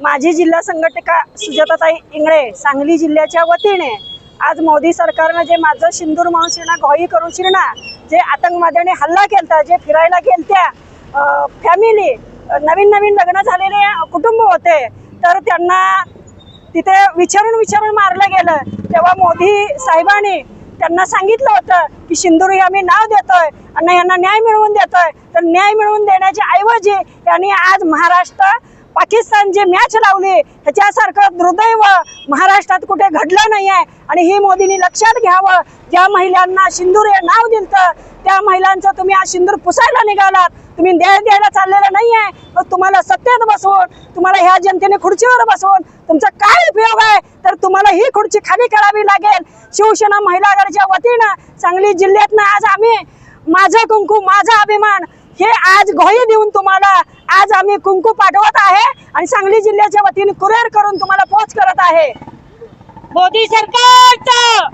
माझी जिल्हा संघटका सुजाताताई इंगळे सांगली जिल्ह्याच्या वतीने आज मोदी सरकारनं जे माझं सिंदूर म्हणून शिरणा घोई करून शिरणा जे आतंकवाद्याने हल्ला केलता जे फिरायला गेलत्या फॅमिली नवीन नवीन लग्न झालेले कुटुंब होते तर त्यांना तिथे विचारून विचारून मारलं गेलं. तेव्हा मोदी साहेबांनी त्यांना सांगितलं होतं की शिंदूर हे आम्ही नाव देतोय आणि यांना न्याय मिळवून देतोय. तर न्याय मिळवून देण्याच्या ऐवजी यांनी आज महाराष्ट्र पाकिस्तान जे मॅच लावली ह्याच्यासारखं दुर्दैव महाराष्ट्रात कुठे घडलं नाही आहे आणि ही मोदींनी लक्षात घ्यावं ज्या महिलांना सिंदूर हे नाव दिलं त्या महिलांचं तुम्ही आज सिंदूर पुसायला निघालात. तुम्ही न्याय द्यायला चाललेलं नाही आहे मग तुम्हाला सत्तेत बसवून तुम्हाला ह्या जनतेने खुर्चीवर बसवून तुमचा काय उपयोग आहे? तर तुम्हाला ही खुर्ची खाली करावी लागेल. शिवसेना महिला आघाडीच्या वतीनं सांगली जिल्ह्यातनं आज आम्ही माझं कुंकू माझा अभिमान हे आज घोई देऊन तुम्हाला आज आम्ही कुंकू पाठवत आहे आणि सांगली जिल्ह्याच्या वतीने कुरिअर करून तुम्हाला पोच करत आहे. मोदी सरकारचा!